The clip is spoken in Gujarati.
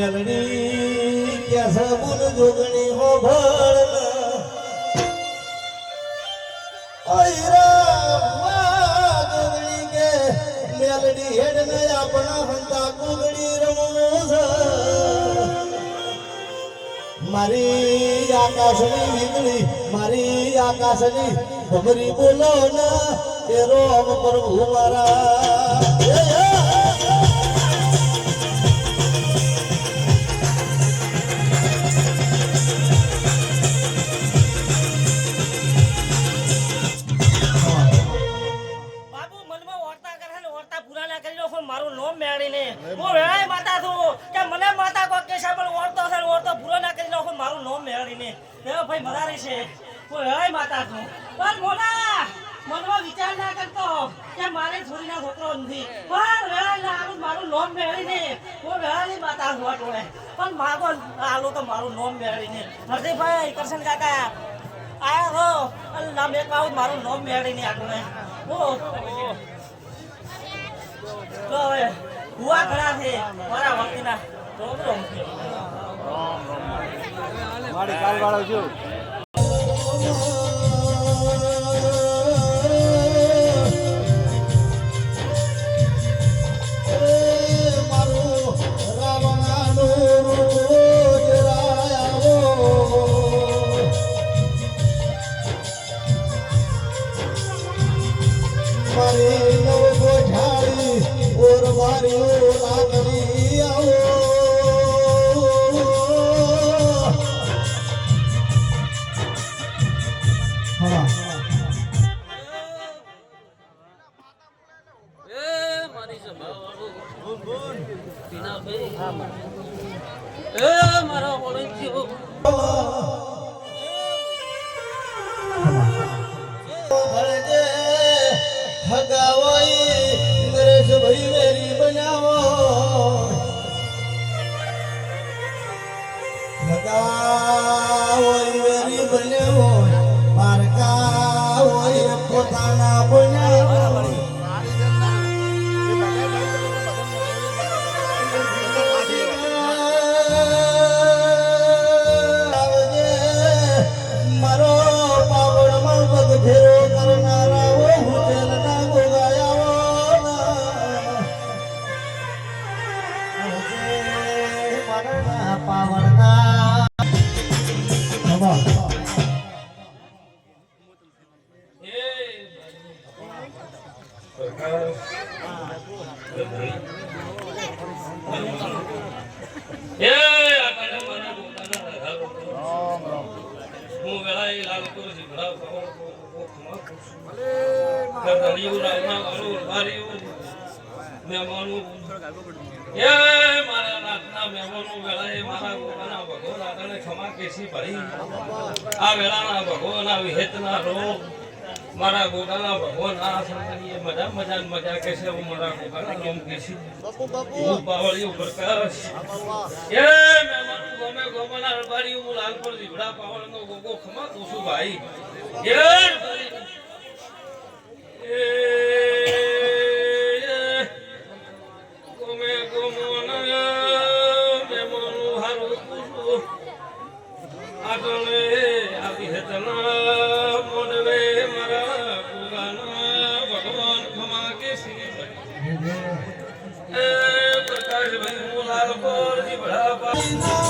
મેલડી ક્યાં સબુલ જોગણી હો ભળ જોગણી કે મેલડી હેડ ને આપણા હંતા કુગડી રમવું છે. મારી આકાશની વીજળી, મારી આકાશની ભમરી બોલો ને, એ રોમ પ્રભુ મારા. મને માતા કો કે છે પણ ઓરતો છે ને ઓરતો પૂરો ના કરી નાખો, મારું નોમ મેળીને એ ભાઈ મદારી છે. હું માતા તું પણ મોના મનમાં વિચાર ના કરતો, કે મારે છોરીના છોકરો નથી. પણ વેળાય ના મારું નોમ મેળીને હું વેળાની માતા છું ટોળે. પણ માગો આલો તો મારું નોમ મેળવીને. હરદીભાઈ કરશન કાકા, આયા હો. અને નામ એક આવું મારું નોમ મેળીને આટોળે ઓ હવે હુઆ ઘણા છે, મારા વખતના મારી કાલ વાળો છું. મારું નવ ગોઠાળી ઓર મારી લાગણી આવો. છું. ગરદનિયું રામા વાળું એ મારા નાથના મહેમાનો વેળાએ મારા ગોતાના ભગવાન ખમા કેસી ભરી આ વેળાના ભગવાનના વિહેતના રોગ મારા ગોગાના ભગવાન આ મજા મજા મજા કે હું મારા ગોગાના રોમ કે છે હું પ્રકાશ એ મહેમાનો ગમે ગોમના રબારી હું લાલપુર જીવડા પાવળનો ગોગો ખમા છું ભાઈ પ્રકાશભાઈ હું લાલપોર જીવડા